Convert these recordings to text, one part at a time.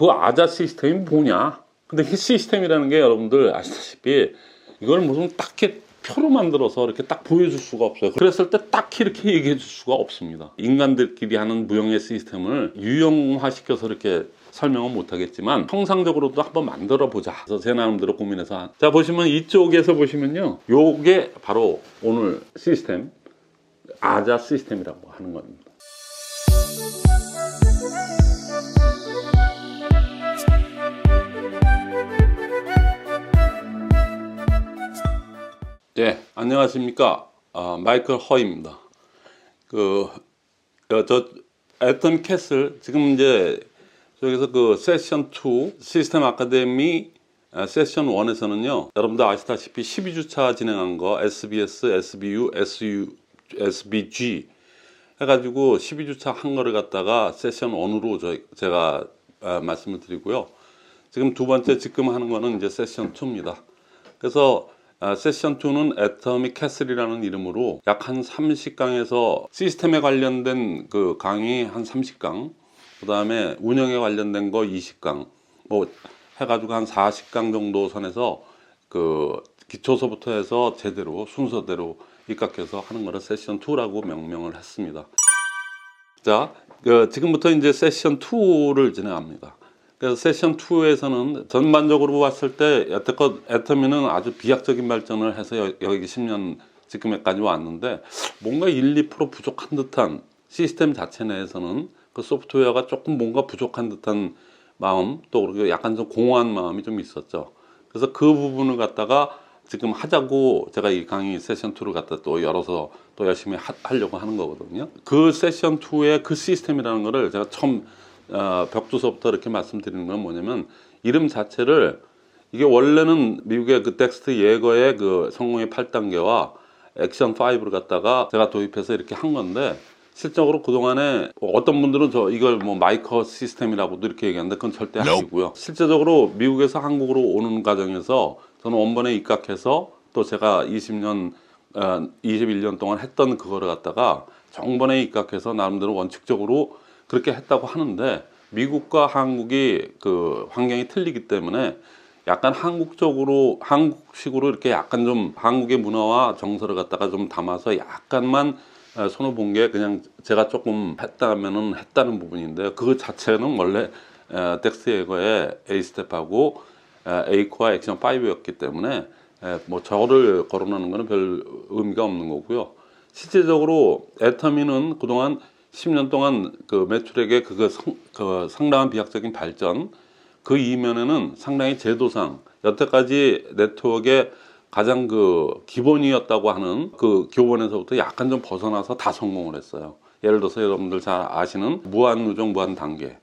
그 아자 시스템이 뭐냐? 근데 이 시스템이라는 게 여러분들 아시다시피 이걸 무슨 딱히 표로 만들어서 이렇게 딱 보여줄 수가 없어요. 그랬을 때 딱히 이렇게 얘기해 줄 수가 없습니다. 인간들끼리 하는 무형의 시스템을 유형화시켜서 이렇게 설명은 못하겠지만 형상적으로도 한번 만들어 보자. 그래서 제 나름대로 고민해서 한- 자 보시면 이쪽에서 보시면요, 요게 바로 오늘 시스템 아자 시스템이라고 하는 겁니다. 네, 안녕하십니까. 아, 마이클 허입니다. 그, 어, 저, 애턴 캐슬, 지금 이제, 저기서 그 세션 2, 시스템 아카데미 아, 세션 1에서는요, 여러분들 아시다시피 12주차 진행한 거, SBS, SBU, SU, SBG 해가지고 12주차 한 거를 갖다가 세션 1으로 저, 제가 아, 말씀을 드리고요. 지금 두 번째 지금 하는 거는 이제 세션 2입니다. 그래서 아, 세션 2는 애터믹 캐슬이라는 이름으로 약 한 30강에서 시스템에 관련된 그 강의 한 30강, 그 다음에 운영에 관련된 거 20강, 뭐 해가지고 한 40강 정도 선에서 그 기초서부터 해서 제대로 순서대로 입각해서 하는 거를 세션 2라고 명명을 했습니다. 자, 그 지금부터 이제 세션 2를 진행합니다. 그래서 세션 2에서는 전반적으로 봤을 때 여태껏 애터미는 아주 비약적인 발전을 해서 여- 여기 10년 지금까지 왔는데 뭔가 1, 2% 부족한 듯한 시스템 자체 내에서는 그 소프트웨어가 조금 뭔가 부족한 듯한 마음 또 그리고 약간 좀 공허한 마음이 좀 있었죠. 그래서 그 부분을 갖다가 지금 하자고 제가 이 강의 세션 2를 갖다 또 열어서 또 열심히 하, 하려고 하는 거거든요. 그 세션 2의 그 시스템이라는 거를 제가 처음 어, 벽두서부터 이렇게 말씀드리는 건 뭐냐면 이름 자체를 이게 원래는 미국의 그 덱스트 예거의 그 성공의 8단계와 액션 5를 갖다가 제가 도입해서 이렇게 한 건데 실적으로 그동안에 어떤 분들은 저 이걸 뭐 마이커 시스템이라고도 이렇게 얘기하는데 그건 절대 아니고요. 실제적으로 미국에서 한국으로 오는 과정에서 저는 원본에 입각해서 또 제가 20년 어, 21년 동안 했던 그거를 갖다가 정본에 입각해서 나름대로 원칙적으로 그렇게 했다고 하는데 미국과 한국이 그 환경이 틀리기 때문에 약간 한국적으로 한국식으로 이렇게 약간 좀 한국의 문화와 정서를 갖다가 좀 담아서 약간만 어, 손을 본 게 그냥 제가 조금 했다면은 했다는 부분인데 그 자체는 원래 어, 덱스 예거의 A 스텝하고 코어 액션 5였기 때문에 에, 뭐 저를 거론하는 거는 별 의미가 없는 거고요. 실제적으로 애터미는 그동안 10년 동안 그 매출액의 상, 그 상당한 비약적인 발전 그 이면에는 상당히 제도상 여태까지 네트워크의 가장 그 기본이었다고 하는 그 교본에서부터 약간 좀 벗어나서 다 성공을 했어요. 예를 들어서 여러분들 잘 아시는 무한 누적 무한 단계.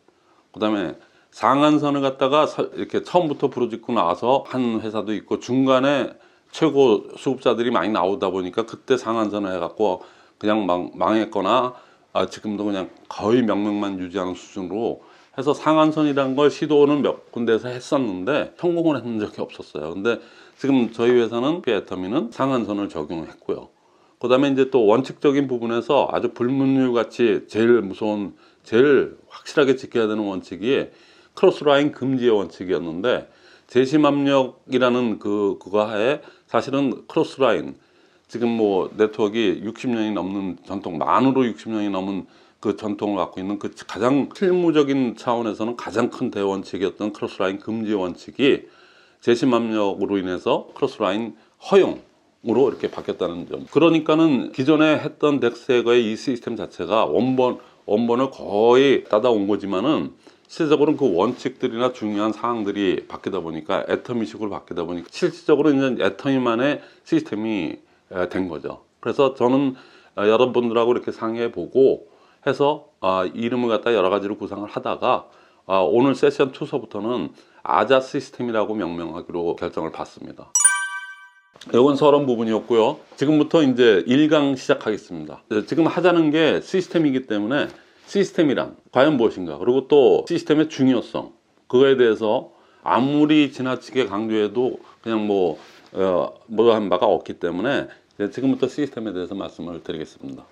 그 다음에 상한선을 갖다가 서- 이렇게 처음부터 부르짖고 나서 한 회사도 있고 중간에 최고 수급자들이 많이 나오다 보니까 그때 상한선을 해갖고 그냥 망, 망했거나 아, 지금도 그냥 거의 명명만 유지하는 수준으로 해서 상한선이라는 걸 시도는 몇 군데에서 했었는데 성공을 했는 적이 없었어요. 근데 지금 저희 회사는 피에터미는 상한선을 적용했고요. 그 다음에 이제 또 원칙적인 부분에서 아주 불문율 같이 제일 무서운 제일 확실하게 지켜야 되는 원칙이 크로스라인 금지의 원칙이었는데 재심압력이라는 그 그거 하에 사실은 크로스라인 지금 뭐 네트워크가 60년이 넘는 전통 만으로 60년이 넘은 그 전통을 갖고 있는 그 가장 실무적인 차원에서는 가장 큰 대원칙이었던 크로스라인 금지 원칙이 재심압력으로 인해서 크로스라인 허용으로 이렇게 바뀌었다는 점. 그러니까는 기존에 했던 덱스에거의 이 시스템 자체가 원본 원본을 거의 따다온 거지만은 실질적으로는 그 원칙들이나 중요한 사항들이 바뀌다 보니까 애터미식으로 바뀌다 보니까 실질적으로 이제 애터미만의 시스템이 에, 된 거죠. 그래서 저는 어, 여러분들하고 이렇게 상의해 보고 해서 아, 이름을 갖다 여러 가지로 구상을 하다가 아, 오늘 세션 2서부터는 아자 시스템이라고 명명하기로 결정을 받습니다. 이건 서론 부분이었고요. 지금부터 이제 1강 시작하겠습니다. 네, 지금 하자는 게 시스템이기 때문에 시스템이란 과연 무엇인가 그리고 또 시스템의 중요성 그거에 대해서 아무리 지나치게 강조해도 그냥 뭐 어, 뭐한 바가 없기 때문에 지금부터 시스템에 대해서 말씀을 드리겠습니다.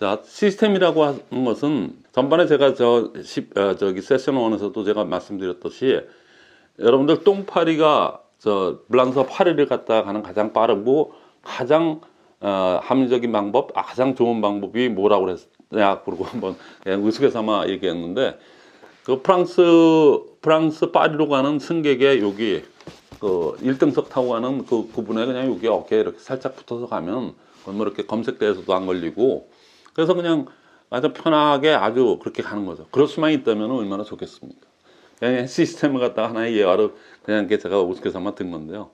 자, 시스템이라고 하는 것은 전반에 제가 저 시- 어, 저기 세션 1에서도 제가 말씀드렸듯이 여러분들 똥파리가 저 블랑서 파리를 갖다 가는 가장 빠르고 가장 어, 합리적인 방법, 아, 가장 좋은 방법이 뭐라고 그랬냐 그러고 한번 그냥 우스갯삼아 얘기했는데 그 프랑스 프랑스 파리로 가는 승객의 여기 그 1등석 타고 가는 그 그분에 그냥 여기 어깨에 이렇게 살짝 붙어서 가면 뭐 이렇게 검색대에서도 안 걸리고 그래서 그냥 아주 편하게 아주 그렇게 가는 거죠. 그럴 수만 있다면 얼마나 좋겠습니까? 그냥 시스템을 갖다가 하나의 예화로 그냥 이렇게 제가 우스갯삼아 든 건데요.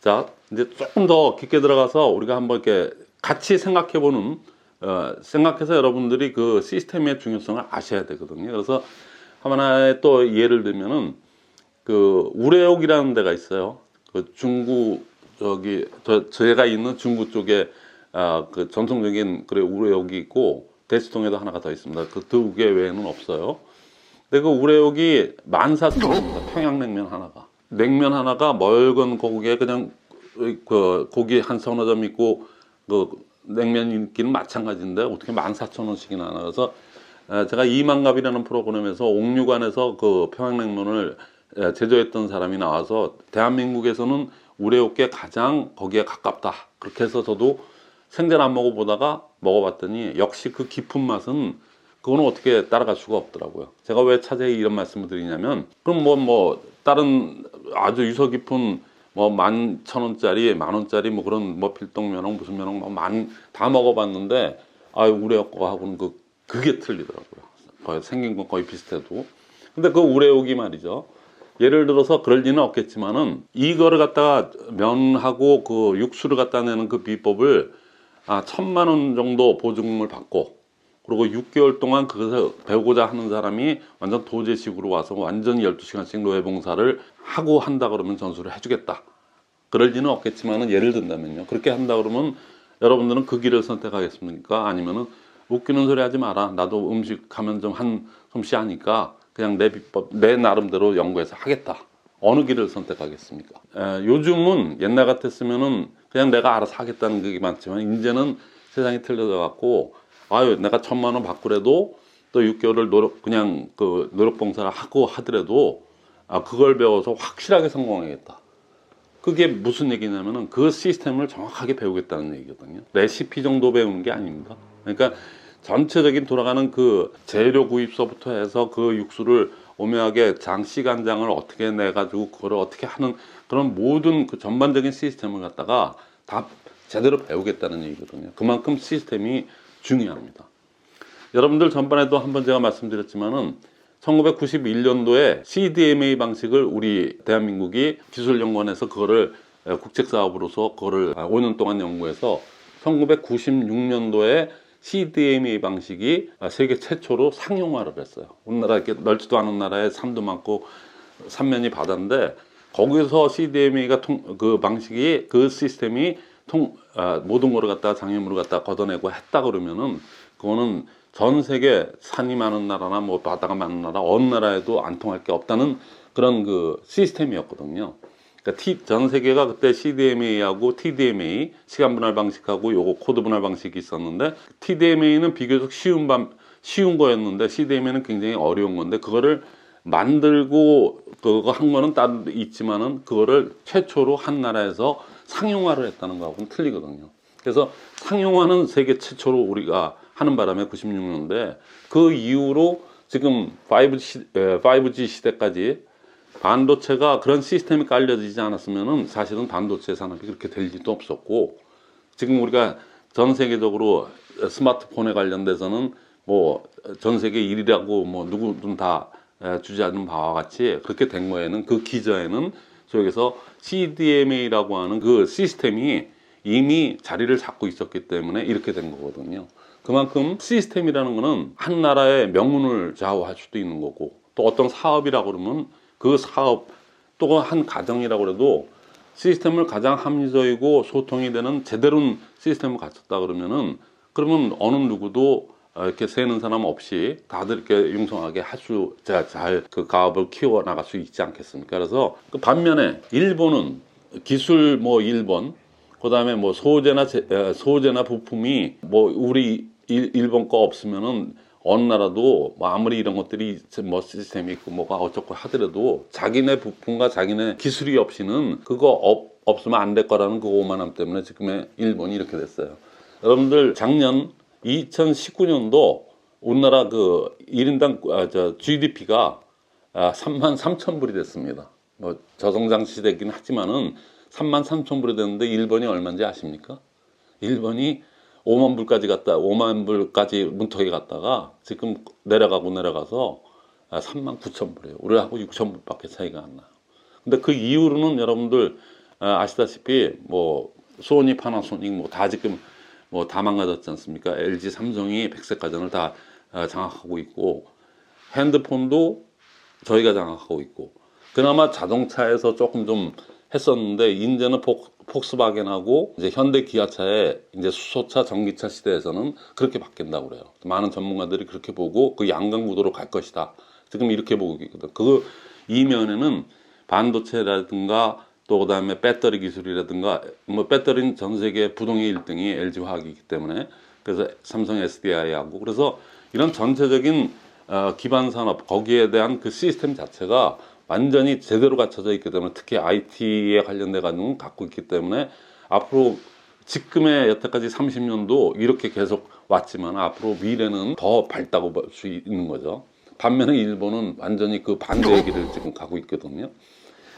자, 이제 조금 더 깊게 들어가서 우리가 한번 이렇게 같이 생각해보는, 어, 생각해서 여러분들이 그 시스템의 중요성을 아셔야 되거든요. 그래서 하나의 또 예를 들면은 그 우레옥이라는 데가 있어요. 그 중구 저기 저 제가 있는 중구 쪽에 아그 전통적인 그래 우레옥이 있고 대치동에도 하나가 더 있습니다. 그 두 개 외에는 없어요. 근데 그 우레옥이 만사천입니다. 평양냉면 하나가. 냉면 하나가 멀건 고기에 그냥 그 고기 한 서너 점 있고 그 냉면 인기는 마찬가지인데 어떻게 만사천 원씩이나 하나 그래서 에, 제가 이만갑이라는 프로그램에서 옥류관에서 그 평양냉면을 에, 제조했던 사람이 나와서 대한민국에서는 우레옥게 가장 거기에 가깝다 그렇게 해서 저도 생전 안 먹어보다가 먹어봤더니 역시 그 깊은 맛은 그거는 어떻게 따라갈 수가 없더라고요. 제가 왜 차제히 이런 말씀을 드리냐면 그럼 뭐뭐 다른 아주 유서 깊은 뭐 만 천 원짜리 만 원짜리 뭐 그런 뭐 필동면허 무슨 면허 뭐만 다 먹어봤는데 아유 우레옥 거하고는 그 그게 틀리더라고요. 거의 생긴 건 거의 비슷해도 근데 그 우레옥이 말이죠. 예를 들어서 그럴 리는 없겠지만은 이거를 갖다가 면하고 그 육수를 갖다 내는 그 비법을 아 천만 원 정도 보증금을 받고 그리고 6개월 동안 그것을 배우고자 하는 사람이 완전 도제식으로 와서 완전히 12시간씩 노예봉사를 하고 한다 그러면 전수를 해주겠다. 그럴 리는 없겠지만은 예를 든다면요. 그렇게 한다 그러면 여러분들은 그 길을 선택하겠습니까? 아니면은 웃기는 소리 하지 마라. 나도 음식 하면 좀 한 솜씨 하니까 그냥 내 비법, 내 나름대로 연구해서 하겠다. 어느 길을 선택하겠습니까? 에, 요즘은 옛날 같았으면은 그냥 내가 알아서 하겠다는 게 많지만 이제는 세상이 틀려져 갖고 아유 내가 천만 원 받고라도 또 6개월을 노력 그냥 그 노력 봉사를 하고 하더라도 아 그걸 배워서 확실하게 성공하겠다. 그게 무슨 얘기냐면은 그 시스템을 정확하게 배우겠다는 얘기거든요. 레시피 정도 배우는 게 아닙니다. 그러니까 전체적인 돌아가는 그 재료 구입서부터 해서 그 육수를 오묘하게 장시간장을 어떻게 내 가지고 그거를 어떻게 하는 그런 모든 그 전반적인 시스템을 갖다가 다 제대로 배우겠다는 얘기거든요. 그만큼 시스템이 중요합니다. 여러분들 전반에도 한번 제가 말씀드렸지만은 1991년도에 CDMA 방식을 우리 대한민국이 기술연구원에서 그거를 국책사업으로서 그거를 5년 동안 연구해서 1996년도에 CDMA 방식이 세계 최초로 상용화를 했어요. 우리나라 이렇게 넓지도 않은 나라에 산도 많고 삼면이 바다인데 거기서 CDMA가 통, 그 방식이 그 시스템이 통, 아, 모든 거를 갖다 장애물을 갖다 걷어내고 했다 그러면은 그거는 전 세계 산이 많은 나라나 뭐 바다가 많은 나라 어느 나라에도 안 통할 게 없다는 그런 그 시스템이었거든요. 그러니까 T, 전 세계가 그때 CDMA하고 TDMA 시간 분할 방식하고 요거 코드 분할 방식이 있었는데 TDMA는 비교적 쉬운 방 쉬운 거였는데 CDMA는 굉장히 어려운 건데 그거를 만들고 그거 한 거는 따로 있지만은 그거를 최초로 한 나라에서 상용화를 했다는 거하고는 틀리거든요. 그래서 상용화는 세계 최초로 우리가 하는 바람에 96년대 그 이후로 지금 5G, 시, 에, 5G 시대까지 반도체가 그런 시스템이 깔려지지 않았으면은 사실은 반도체 산업이 그렇게 될 일도 없었고 지금 우리가 전 세계적으로 스마트폰에 관련돼서는 뭐 전 세계 1위라고 뭐 누구든 다 주지하는 바와 같이 그렇게 된 거에는 그 기저에는 저기서 CDMA라고 하는 그 시스템이 이미 자리를 잡고 있었기 때문에 이렇게 된 거거든요. 그만큼 시스템이라는 거는 한 나라의 명운을 좌우할 수도 있는 거고 또 어떤 사업이라고 그러면 그 사업 또한 가정이라고 그래도 시스템을 가장 합리적이고 소통이 되는 제대로 시스템을 갖췄다 그러면은 그러면 어느 누구도 이렇게 세는 사람 없이 다들 이렇게 융성하게 할 수, 잘 그 가업을 키워 나갈 수 있지 않겠습니까? 그래서 그 반면에 일본은 기술 뭐 일본, 그 다음에 뭐 소재나 제- 에, 소재나 부품이 뭐 우리 일, 일본 거 없으면은 어느 나라도 뭐 아무리 이런 것들이 뭐 시스템이 있고 뭐가 어쩌고 하더라도 자기네 부품과 자기네 기술이 없이는 그거 없, 없으면 안 될 거라는 그 오만함 때문에 지금의 일본이 이렇게 됐어요. 여러분들 작년 2019년도 우리나라 그 1인당 아, 저 GDP가 아, 3만 3천 불이 됐습니다. 뭐 저성장 시대긴 하지만은 3만 3천 불이 됐는데 일본이 얼마인지 아십니까? 일본이 5만 불까지 갔다 5만 불까지 문턱에 갔다가 지금 내려가고 내려가서 아, 3만 9천 불이에요. 우리하고 6천 불밖에 차이가 안 나요. 근데 그 이후로는 여러분들 아, 아시다시피 뭐 소니, 파나소닉 뭐 다 지금 뭐 다 망가졌지 않습니까? LG, 삼성이 백색 가전을 다 아, 장악하고 있고 핸드폰도 저희가 장악하고 있고 그나마 자동차에서 조금 좀 했었는데 이제는 폭, 폭스바겐하고 이제 현대 기아차의 이제 수소차 전기차 시대에서는 그렇게 바뀐다고 그래요. 많은 전문가들이 그렇게 보고 그 양강 구도로 갈 것이다. 지금 이렇게 보고 있거든. 그 이면에는 반도체라든가 또 그다음에 배터리 기술이라든가 뭐 배터리는 전 세계 부동의 1등이 LG 화학이기 때문에 그래서 삼성 SDI하고 그래서 이런 전체적인 어, 기반 산업 거기에 대한 그 시스템 자체가 완전히 제대로 갖춰져 있기 때문에 특히 IT에 관련돼 가지고 갖고 있기 때문에 앞으로 지금의 여태까지 30년도 이렇게 계속 왔지만 앞으로 미래는 더 밝다고 볼 수 있는 거죠. 반면에 일본은 완전히 그 반대의 길을 지금 가고 있거든요.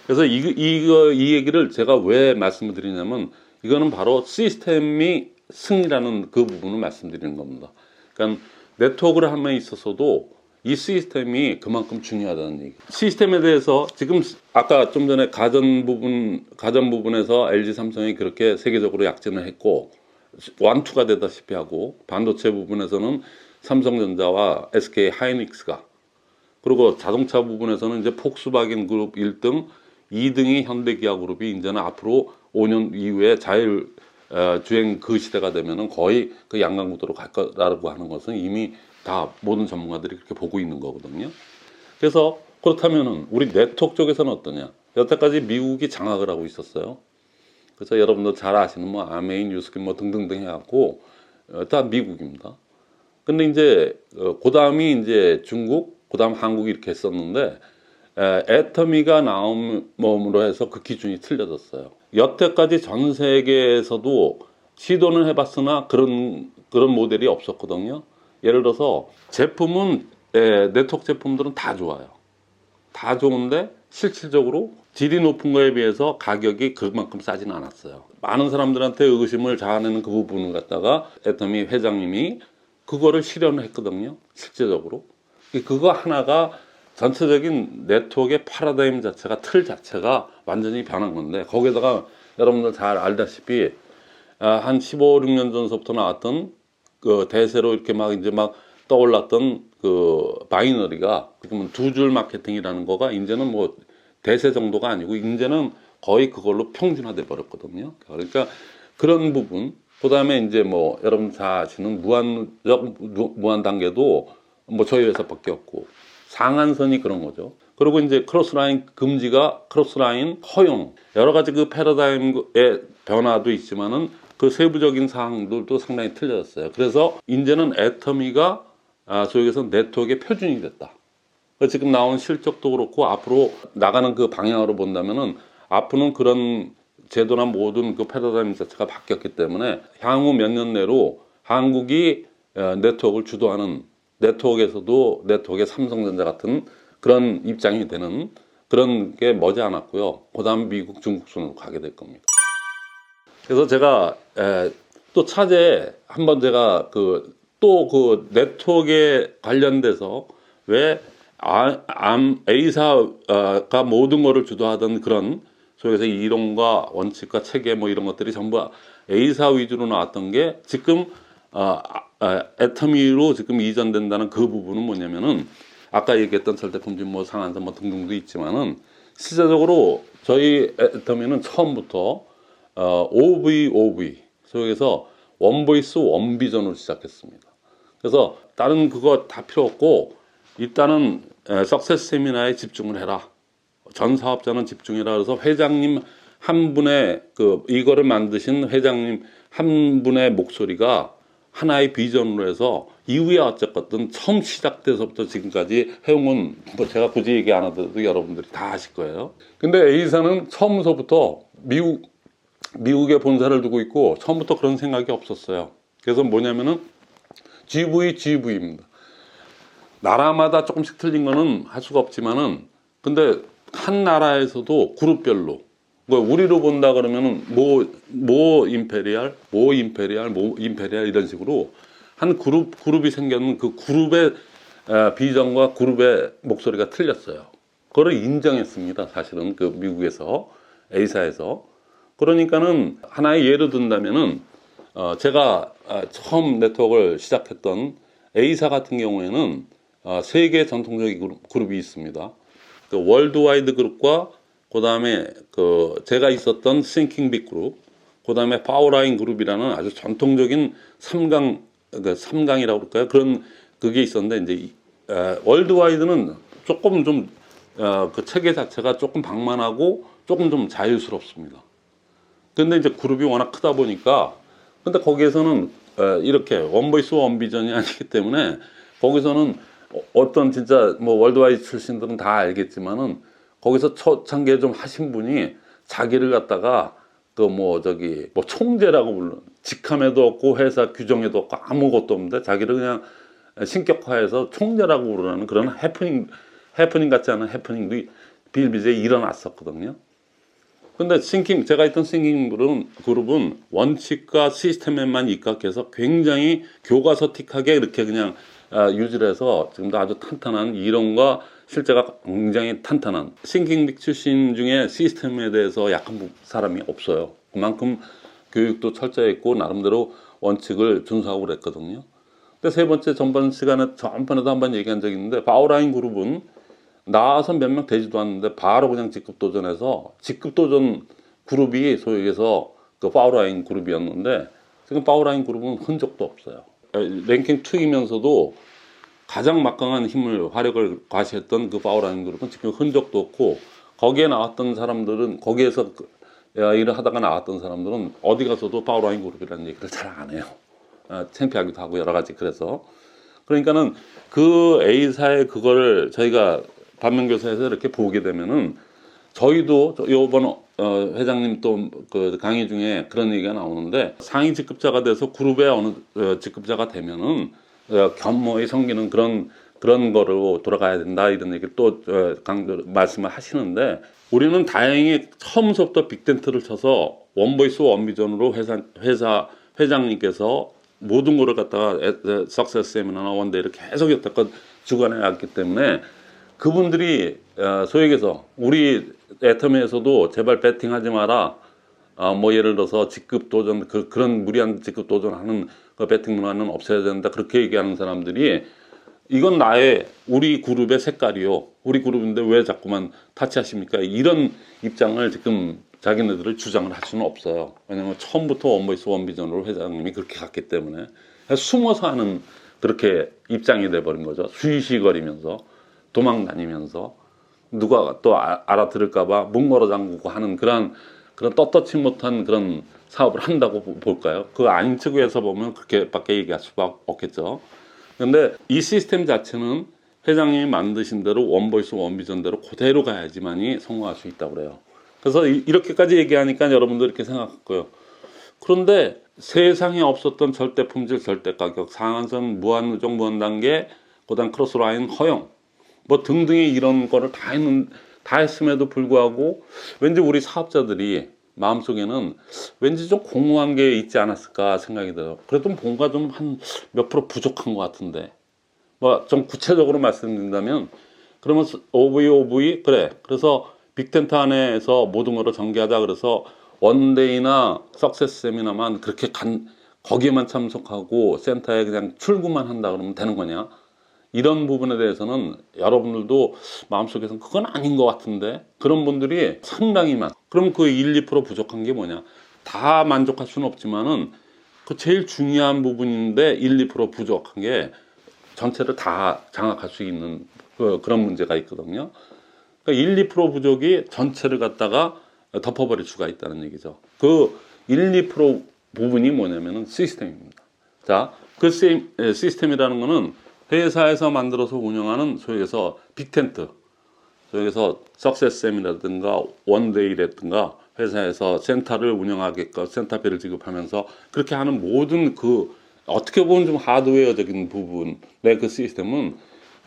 그래서 이, 이거, 이 얘기를 제가 왜 말씀을 드리냐면 이거는 바로 시스템이 승리라는 그 부분을 말씀드리는 겁니다. 그러니까 네트워크를 함에 있어서도 이 시스템이 그만큼 중요하다는 얘기. 시스템에 대해서 지금 아까 좀 전에 가전 부분 가전 부분에서 LG 삼성이 그렇게 세계적으로 약진을 했고 완투가 되다시피 하고 반도체 부분에서는 삼성전자와 SK 하이닉스가 그리고 자동차 부분에서는 이제 폭스바겐 그룹 1등, 2등이 현대기아 그룹이 이제는 앞으로 5년 이후에 자율 어, 주행 그 시대가 되면은 거의 그 양강구도로 갈 거라고 하는 것은 이미 다 모든 전문가들이 그렇게 보고 있는 거거든요. 그래서 그렇다면은 우리 네트워크 쪽에서는 어떠냐? 여태까지 미국이 장악을 하고 있었어요. 그래서 여러분들 잘 아시는 뭐 아메인, 뉴스킨 뭐 등등등 해갖고 어, 다 미국입니다. 근데 이제 어, 그 다음이 이제 중국, 그 다음 한국이 이렇게 했었는데 에, 애터미가 나옴으로 해서 그 기준이 틀려졌어요. 여태까지 전 세계에서도 시도는 해봤으나 그런 그런 모델이 없었거든요. 예를 들어서 제품은 에, 네트워크 제품들은 다 좋아요. 다 좋은데 실질적으로 질이 높은 거에 비해서 가격이 그만큼 싸지는 않았어요. 많은 사람들한테 의구심을 자아내는 그 부분을 갖다가 애터미 회장님이 그거를 실현을 했거든요. 실제적으로. 그거 하나가 전체적인 네트워크의 파라다임 자체가 틀 자체가 완전히 변한 건데 거기에다가 여러분들 잘 알다시피 아, 한 15, 16년 전서부터 나왔던 그 대세로 이렇게 막 이제 막 떠올랐던 그 바이너리가 지금은 두줄 마케팅이라는 거가 이제는 뭐 대세 정도가 아니고 이제는 거의 그걸로 평준화돼 버렸거든요. 그러니까 그런 부분 그다음에 이제 뭐 여러분 다 아시는 무한적 무한 단계도 뭐 저희 회사밖에 없고 상한선이 그런 거죠. 그리고 이제 크로스라인 금지가 크로스라인 허용 여러 가지 그 패러다임의 변화도 있지만은 그 세부적인 사항들도 상당히 틀려졌어요. 그래서 이제는 애터미가 아, 소위 해서 네트워크의 표준이 됐다. 그래서 지금 나온 실적도 그렇고 앞으로 나가는 그 방향으로 본다면은 앞으로는 그런 제도나 모든 그 패러다임 자체가 바뀌었기 때문에 향후 몇 년 내로 한국이 어, 네트워크를 주도하는 네트워크에서도 네트워크의 삼성전자 같은 그런 입장이 되는 그런 게 머지않았고요. 그 다음 미국, 중국 순으로 가게 될 겁니다. 그래서 제가 에, 또 차제에 한번 제가 그 또 그 네트워크에 관련돼서 왜 아, 암, A사가 모든 거를 주도하던 그런 소위해서 이론과 원칙과 체계 뭐 이런 것들이 전부 A사 위주로 나왔던 게 지금 아, 아, 애터미로 지금 이전된다는 그 부분은 뭐냐면은 아까 얘기했던 절대품질 뭐 상한선 뭐 등등도 있지만은 실제적으로 저희 애터미는 처음부터 어, OVOV 소위해서 원보이스 원비전으로 시작했습니다. 그래서 다른 그거 다 필요 없고 일단은 석세스 세미나에 집중을 해라. 전 사업자는 집중해라. 그래서 회장님 한 분의 그 이거를 만드신 회장님 한 분의 목소리가 하나의 비전으로 해서 이후에 어쨌든 처음 시작돼서부터 지금까지 해온 건뭐 제가 굳이 얘기 안 하더라도 여러분들이 다 아실 거예요. 근데 A사는 처음서부터 미국 미국에 본사를 두고 있고 처음부터 그런 생각이 없었어요. 그래서 뭐냐면은 GV, GV입니다. 나라마다 조금씩 틀린 거는 할 수가 없지만은 근데 한 나라에서도 그룹별로 뭐 우리로 본다 그러면은 뭐 뭐 임페리얼, 뭐 임페리얼, 뭐 임페리얼 이런 식으로 한 그룹 그룹이 생겼는 그 그룹의 아, 비전과 그룹의 목소리가 틀렸어요. 그걸 인정했습니다. 사실은 그 미국에서 A사에서 그러니까는 하나의 예를 든다면은 어, 제가 아, 처음 네트워크를 시작했던 A사 같은 경우에는 어, 세계 전통적인 그룹, 그룹 이 있습니다. 그 월드와이드 그룹과 그 다음에 그 제가 있었던 싱킹 빅 그룹, 그 다음에 파워라인 그룹이라는 아주 전통적인 삼강 그 삼강이라고 그럴까요? 그런 그게 있었는데 이제 이, 에, 월드와이드는 조금 좀 어, 그 체계 자체가 조금 방만하고 조금 좀 자유스럽습니다. 근데 이제 그룹이 워낙 크다 보니까 근데 거기에서는 에, 이렇게 원보이스 원비전이 아니기 때문에 거기서는 어- 어떤 진짜 뭐 월드와이드 출신들은 다 알겠지만은 거기서 초창기에 좀 하신 분이 자기를 갖다가 그 뭐 저기 뭐 총재라고 불러 직함에도 없고 회사 규정에도 없고 아무것도 없는데 자기를 그냥 신격화해서 총재라고 부르는 그런 해프닝 해프닝 같지 않은 해프닝도 비일비재에 일어났었거든요. 근데 싱킹 제가 있던 싱킹 그룹은, 그룹은 원칙과 시스템에만 입각해서 굉장히 교과서틱하게 이렇게 그냥 아, 유지를 해서 지금도 아주 탄탄한 이론과 실제가 굉장히 탄탄한 싱킹 출신 중에 시스템에 대해서 약한 부- 사람이 없어요. 그만큼 교육도 철저했고 나름대로 원칙을 준수하고 그랬거든요. 근데 세 번째 전번 시간에 전번에도 한 번 얘기한 적이 있는데 바우라인 그룹은 나와서 몇 명 되지도 않는데 바로 그냥 직급 도전해서 직급 도전 그룹이 소위 얘기해서 그 파워라인 그룹이었는데 지금 파워라인 그룹은 흔적도 없어요. 랭킹 2이면서도 가장 막강한 힘을 화력을 과시했던 그 파워라인 그룹은 지금 흔적도 없고 거기에 나왔던 사람들은 거기에서 그, 야, 일을 하다가 나왔던 사람들은 어디 가서도 파워라인 그룹이라는 얘기를 잘 안 해요. 아, 창피하기도 하고 여러 가지 그래서 그러니까는 그 A사의 그거를 저희가 반면교사에서 이렇게 보게 되면은 저희도 저 요번 어, 회장님 또 그 강의 중에 그런 얘기가 나오는데 상위 직급자가 돼서 그룹의 어느 어, 직급자가 되면은 어, 견모에 섬기는 그런 그런 거로 돌아가야 된다 이런 얘기를 또 어, 강조 말씀을 하시는데 우리는 다행히 처음부터 빅텐트를 쳐서 원보이스 원비전으로 회사 회사 회장님께서 모든 거를 갖다가 석세스 세미나나 원데이를 계속 여태껏 주관해 왔기 때문에 그분들이 어, 얘기해서 우리 애터미에서도 제발 배팅하지 마라. 어, 뭐 예를 들어서 직급 도전 그, 그런 무리한 직급 도전하는 그 배팅 문화는 없애야 된다 그렇게 얘기하는 사람들이 이건 나의 우리 그룹의 색깔이요. 우리 그룹인데 왜 자꾸만 타치하십니까? 이런 입장을 지금 자기네들을 주장을 할 수는 없어요. 왜냐하면 처음부터 원보이스 원비전으로 회장님이 그렇게 갔기 때문에 숨어서 하는 그렇게 입장이 돼버린 거죠. 수시거리면서 도망 다니면서 누가 또 아- 알아들을까봐 문 걸어 잠그고 하는 그런 그런 떳떳지 못한 그런 사업을 한다고 보- 볼까요? 그 아닌 측에서 보면 그렇게밖에 얘기할 수가 없겠죠. 근데 이 시스템 자체는 회장님이 만드신 대로 원보이스 원비전대로 그대로 가야지만이 성공할 수 있다고 그래요. 그래서 이- 이렇게까지 얘기하니까 여러분들 이렇게 생각할 거예요. 그런데 세상에 없었던 절대 품질, 절대 가격, 상한선, 무한 누적, 무한 단계, 그다음 크로스 라인 허용, 뭐 등등의 이런 거를 다 했는 다 했음에도 불구하고 왠지 우리 사업자들이 마음속에는 왠지 좀 공허한 게 있지 않았을까 생각이 들어요. 그래도 뭔가 좀 한 몇 프로 부족한 것 같은데. 뭐 좀 구체적으로 말씀드린다면 그러면 OV OV 그래. 그래서 빅텐트 안에서 모든 거를 전개하자 그래서 원데이나 석세스 세미나만 그렇게 간 거기에만 참석하고 센터에 그냥 출구만 한다 그러면 되는 거냐? 이런 부분에 대해서는 여러분들도 마음속에서는 그건 아닌 것 같은데 그런 분들이 상당히 많. 그럼 그 1, 2% 부족한 게 뭐냐? 다 만족할 수는 없지만은 그 제일 중요한 부분인데 1, 2% 부족한 게 전체를 다 장악할 수 있는 그, 그런 문제가 있거든요. 그러니까 1, 2% 부족이 전체를 갖다가 덮어버릴 수가 있다는 얘기죠. 그 1, 2% 부분이 뭐냐면은 시스템입니다. 자, 그 시스템이라는 거는 회사에서 만들어서 운영하는 소위에서 빅텐트, 소위에서 석세스쌤이라든가 원데이라든가 회사에서 센터를 운영하게끔 센터비를 지급하면서 그렇게 하는 모든 그 어떻게 보면 좀 하드웨어적인 부분의 그 시스템은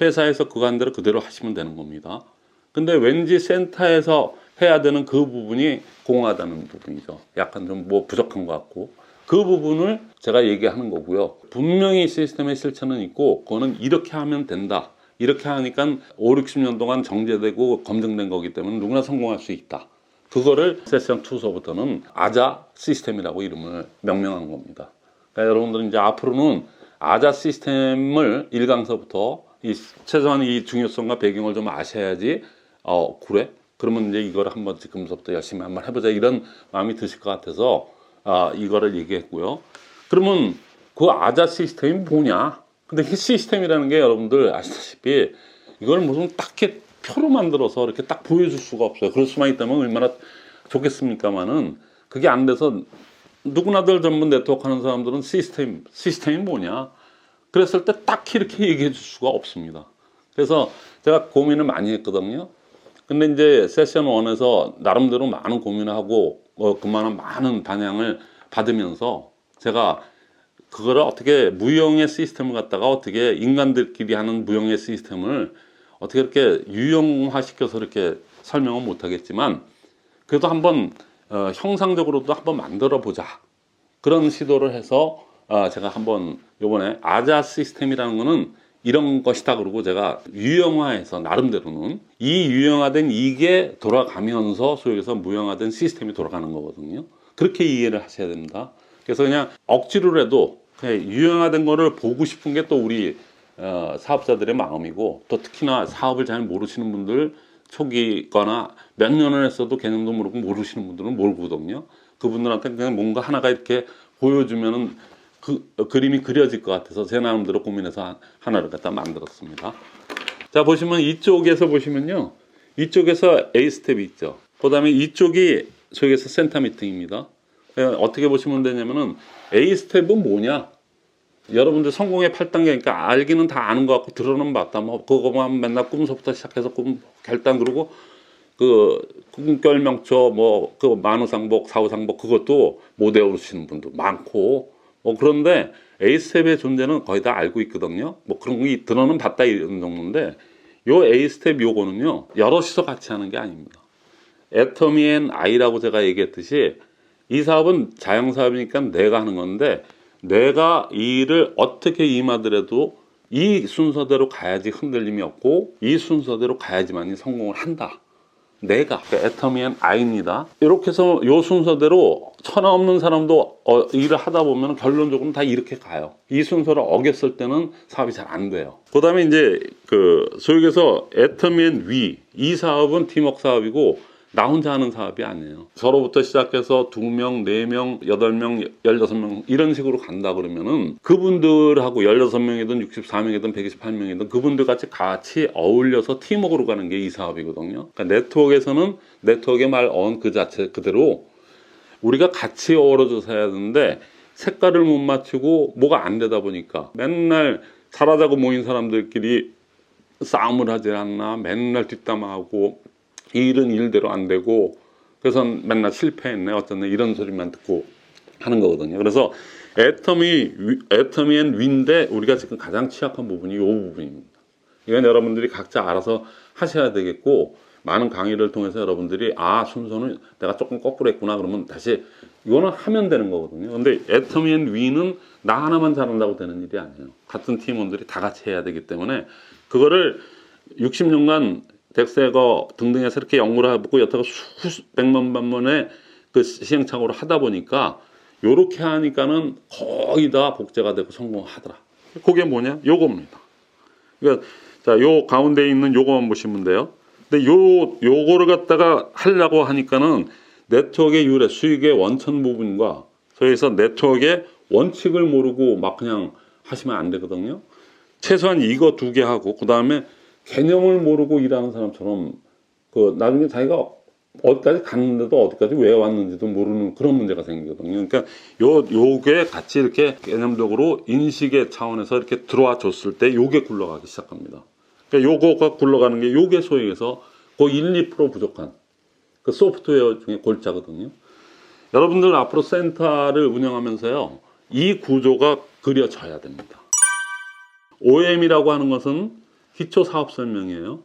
회사에서 그간대로 그대로 하시면 되는 겁니다. 근데 왠지 센터에서 해야 되는 그 부분이 공하다는 부분이죠. 약간 좀 뭐 부족한 것 같고 그 부분을 제가 얘기하는 거고요. 분명히 시스템의 실천은 있고 그거는 이렇게 하면 된다. 이렇게 하니까 5, 60년 동안 정제되고 검증된 거기 때문에 누구나 성공할 수 있다. 그거를 세션 2서부터는 아자 시스템이라고 이름을 명명한 겁니다. 그러니까 여러분들은 이제 앞으로는 아자 시스템을 1강서부터 이 최소한 이 중요성과 배경을 좀 아셔야지 어 그래? 그러면 이제 이걸 한번 지금부터 열심히 한번 해보자 이런 마음이 드실 것 같아서 아 이거를 얘기했고요. 그러면 그 아자 시스템이 뭐냐? 근데 이 시스템이라는 게 여러분들 아시다시피 이걸 무슨 딱히 표로 만들어서 이렇게 딱 보여줄 수가 없어요. 그럴 수만 있다면 얼마나 좋겠습니까만은 그게 안 돼서 누구나들 전문 네트워크 하는 사람들은 시스템, 시스템이 뭐냐? 그랬을 때 딱히 이렇게 얘기해 줄 수가 없습니다. 그래서 제가 고민을 많이 했거든요. 근데 이제 세션 1에서 나름대로 많은 고민을 하고 뭐 그만한 많은 반향을 받으면서 제가 그거를 어떻게 무형의 시스템을 갖다가 어떻게 인간들끼리 하는 무형의 시스템을 어떻게 이렇게 유형화 시켜서 이렇게 설명은 못하겠지만 그래도 한번 어, 형상적으로도 한번 만들어 보자. 그런 시도를 해서 어, 제가 한번 요번에 아자 시스템이라는 거는 이런 것이다 그러고 제가 유형화해서 나름대로는 이 유형화된 이게 돌아가면서 소위에서 무형화된 시스템이 돌아가는 거거든요. 그렇게 이해를 하셔야 됩니다. 그래서 그냥 억지로라도 그냥 유형화된 거를 보고 싶은 게 또 우리 어, 사업자들의 마음이고 또 특히나 사업을 잘 모르시는 분들 초기거나 몇 년을 했어도 개념도 모르고 모르시는 분들은 모르거든요. 그분들한테 그냥 뭔가 하나가 이렇게 보여주면은 그 어, 그림이 그려질 것 같아서 제 나름대로 고민해서 한- 하나를 갖다 만들었습니다. 자 보시면 이쪽에서 보시면요, 이쪽에서 A 스텝이 있죠. 그 다음에 이쪽이 저기에서 센터 미팅입니다. 예, 어떻게 보시면 되냐면은 A 스텝은 뭐냐? 여러분들 성공의 8단계니까 알기는 다 아는 것 같고 들어는 봤다. 뭐 그거만 맨날 꿈서부터 시작해서 꿈 결단 그러고 그 꿈결명처 뭐그 만우상복 사후상복 그것도 못 외우시는 분도 많고 뭐 그런데 A 스텝의 존재는 거의 다 알고 있거든요. 뭐 그런 게 들어는 봤다 이런 정도인데 요 A 스텝 요거는요 여럿이서 같이 하는 게 아닙니다. 애터미 앤 아이라고 제가 얘기했듯이 이 사업은 자영 사업이니까 내가 하는 건데 내가 이 일을 어떻게 임하더라도 이 순서대로 가야지 흔들림이 없고 이 순서대로 가야지만이 성공을 한다. 내가 애터미 앤 아이입니다. 이렇게 해서 요 순서대로 천하 없는 사람도 어, 일을 하다 보면 결론적으로는 다 이렇게 가요. 이 순서를 어겼을 때는 사업이 잘 안 돼요. 그 다음에 이제 그 소위 해서 애터미 앤 위. 이 사업은 팀워크 사업이고 나 혼자 하는 사업이 아니에요. 서로부터 시작해서 두 명, 네 명, 여덟 명, 열여섯 명 이런 식으로 간다 그러면은 그분들하고 열여섯 명이든 64명이든 128명이든 그분들 같이 같이 어울려서 팀워크로 가는 게 이 사업이거든요. 그러니까 네트워크에서는 네트워크의 말 언 그 자체 그대로 우리가 같이 어우러져서 해야 되는데 색깔을 못 맞추고 뭐가 안 되다 보니까 맨날 살아자고 모인 사람들끼리 싸움을 하지 않나 맨날 뒷담화하고 이 일은 일대로 안 되고 그래서 맨날 실패했네 어쩌네 이런 소리만 듣고 하는 거거든요. 그래서 애터미 위- 애터미 앤 위인데 우리가 지금 가장 취약한 부분이 이 부분입니다. 이건 여러분들이 각자 알아서 하셔야 되겠고 많은 강의를 통해서 여러분들이 아 순서는 내가 조금 거꾸로 했구나 그러면 다시 이거는 하면 되는 거거든요. 근데 애터미 앤 위는 나 하나만 잘한다고 되는 일이 아니에요. 같은 팀원들이 다 같이 해야 되기 때문에 그거를 60년간 덱세거 등등해서 이렇게 연구를 해보고 여태가 수백만 번의 그 시행착오를 하다 보니까 요렇게 하니까는 거의 다 복제가 되고 성공하더라. 그게 뭐냐? 요겁니다. 그러니까 자, 요 가운데 있는 요거만 보시면 돼요. 근데 요 요거를 갖다가 하려고 하니까는 네트워크의 유래, 수익의 원천 부분과 저희에서 네트워크의 원칙을 모르고 막 그냥 하시면 안 되거든요. 최소한 이거 두 개 하고 그 다음에 개념을 모르고 일하는 사람처럼 그 나중에 자기가 어디까지 갔는데도 어디까지 왜 왔는지도 모르는 그런 문제가 생기거든요. 그러니까 요 요게 같이 이렇게 개념적으로 인식의 차원에서 이렇게 들어와 줬을 때 요게 굴러가기 시작합니다. 그러니까 요거가 굴러가는 게 요게 소위 해서 그 1, 2% 부족한 그 소프트웨어 중에 골자거든요. 여러분들 앞으로 센터를 운영하면서요. 이 구조가 그려져야 됩니다. OM이라고 하는 것은 기초 사업 설명이에요.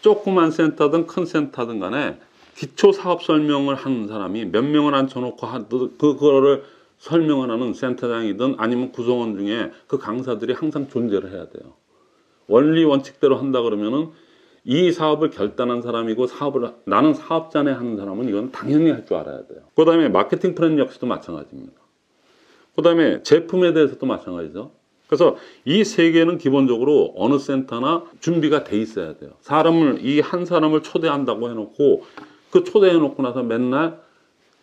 조그만 센터든 큰 센터든 간에 기초 사업 설명을 하는 사람이 몇 명을 앉혀놓고 하- 그- 그거를 설명을 하는 센터장이든 아니면 구성원 중에 그 강사들이 항상 존재를 해야 돼요. 원리 원칙대로 한다 그러면은 이 사업을 결단한 사람이고 사업을 나는 사업자네 하는 사람은 이건 당연히 할 줄 알아야 돼요. 그다음에 마케팅 플랜 역시도 마찬가지입니다. 그다음에 제품에 대해서도 마찬가지죠. 그래서 이 세 개는 기본적으로 어느 센터나 준비가 돼 있어야 돼요. 사람을 이 한 사람을 초대한다고 해놓고 그 초대해 놓고 나서 맨날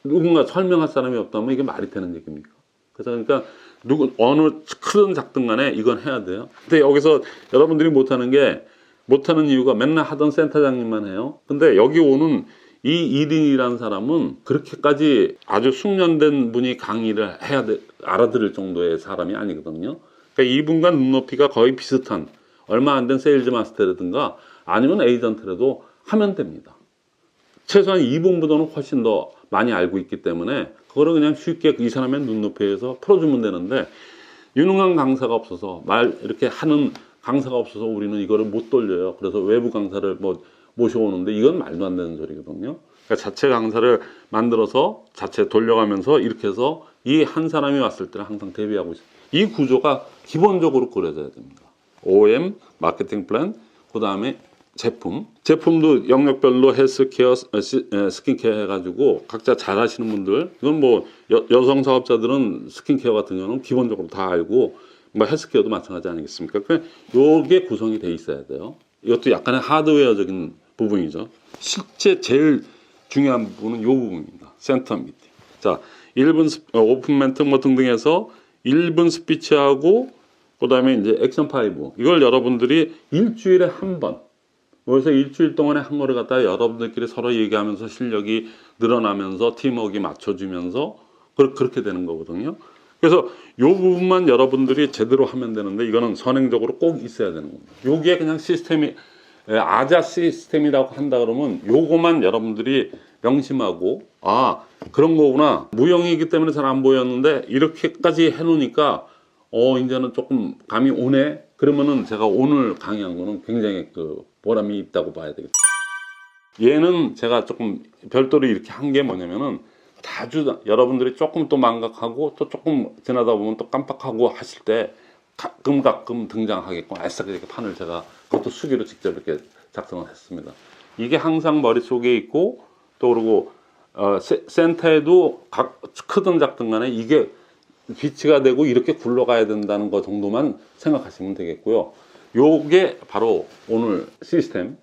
누군가 설명할 사람이 없다면 이게 말이 되는 얘기입니까? 그래서 그러니까 누구 어느 크든 작든 간에 이건 해야 돼요. 근데 여기서 여러분들이 못하는 게 못하는 이유가 맨날 하던 센터장님만 해요. 근데 여기 오는 이 1인이라는 사람은 그렇게까지 아주 숙련된 분이 강의를 해야 돼, 알아들을 정도의 사람이 아니거든요. 그러니까 이분과 눈높이가 거의 비슷한 얼마 안 된 세일즈 마스터라든가 아니면 에이전트라도 하면 됩니다. 최소한 이분보다는 훨씬 더 많이 알고 있기 때문에 그거를 그냥 쉽게 이 사람의 눈높이에서 풀어주면 되는데 유능한 강사가 없어서 말 이렇게 하는 강사가 없어서 우리는 이거를 못 돌려요. 그래서 외부 강사를 뭐 모셔오는데 이건 말도 안 되는 소리거든요. 그러니까 자체 강사를 만들어서 자체 돌려가면서 이렇게 해서 이 한 사람이 왔을 때는 항상 대비하고 있어요. 이 구조가 기본적으로 그려져야 됩니다. OM, 마케팅 플랜, 그 다음에 제품. 제품도 영역별로 헬스케어, 어, 시- 에, 스킨케어 해가지고 각자 잘 하시는 분들, 이건 뭐 여, 여성 사업자들은 스킨케어 같은 경우는 기본적으로 다 알고, 뭐 헬스케어도 마찬가지 아니겠습니까? 그 요게 구성이 돼 있어야 돼요. 이것도 약간의 하드웨어적인 부분이죠. 실제 제일 중요한 부분은 요 부분입니다. 센터 미팅. 자, 1분 스, 어, 오픈 멘트 뭐 등등 해서 1분 스피치하고 그다음에 이제 액션 5 이걸 여러분들이 일주일에 한 번. 그래서 일주일 동안에 한 거를 갖다가 여러분들끼리 서로 얘기하면서 실력이 늘어나면서 팀워크가 맞춰지면서 그- 그렇게 되는 거거든요. 그래서 요 부분만 여러분들이 제대로 하면 되는데 이거는 선행적으로 꼭 있어야 되는 겁니다. 요게 그냥 시스템이 에, 아자 시스템이라고 한다 그러면 요거만 여러분들이 명심하고 아 그런 거구나 무형이기 때문에 잘 안 보였는데 이렇게까지 해놓으니까 어 이제는 조금 감이 오네 그러면은 제가 오늘 강의한 거는 굉장히 그 보람이 있다고 봐야 되겠다. 얘는 제가 조금 별도로 이렇게 한 게 뭐냐면은 자주 여러분들이 조금 또 망각하고 또 조금 지나다 보면 또 깜빡하고 하실 때 가끔 가끔 등장하게끔 알싸게 이렇게 판을 제가 그것도 수기로 직접 이렇게 작성을 했습니다. 이게 항상 머릿속에 있고 또 그리고 어, 세- 센터에도 각 크든 작든 간에 이게 비치가 되고 이렇게 굴러가야 된다는 거 정도만 생각하시면 되겠고요. 요게 바로 오늘 시스템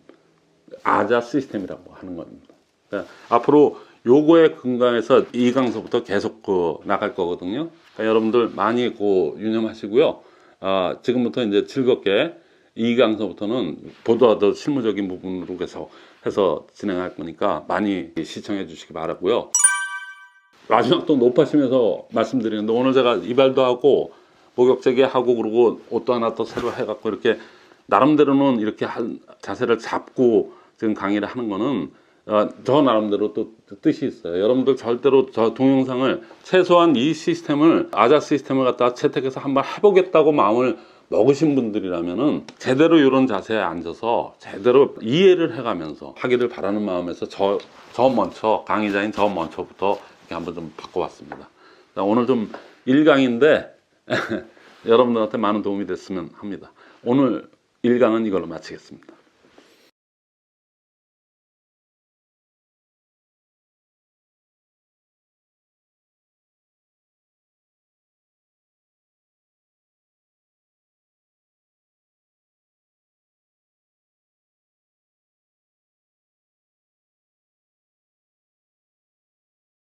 아자 시스템이라고 하는 겁니다. 그러니까 앞으로 요거에 근거해서 이 강서부터 계속 그 나갈 거거든요. 그러니까 여러분들 많이 그 유념하시고요. 아, 지금부터 이제 즐겁게 이 강서부터는 보다 더 실무적인 부분으로 계속 해서 진행할 거니까 많이 시청해 주시기 바라고요. 마지막 또 높아시면서 말씀드리는데 오늘 제가 이발도 하고 목욕제게 하고 그러고 옷도 하나 또 새로 해갖고 이렇게 나름대로는 이렇게 한 자세를 잡고 지금 강의를 하는 거는 어, 저 나름대로 또 뜻이 있어요. 여러분들 절대로 저 동영상을 최소한 이 시스템을 아자 시스템을 갖다가 채택해서 한번 해보겠다고 마음을 먹으신 분들이라면은 제대로 이런 자세에 앉아서 제대로 이해를 해가면서 하기를 바라는 마음에서 저, 저 먼저 강의자인 저 먼저부터 이렇게 한번 좀 바꿔봤습니다. 자, 오늘 좀 일강인데 여러분들한테 많은 도움이 됐으면 합니다. 오늘 일강은 이걸로 마치겠습니다.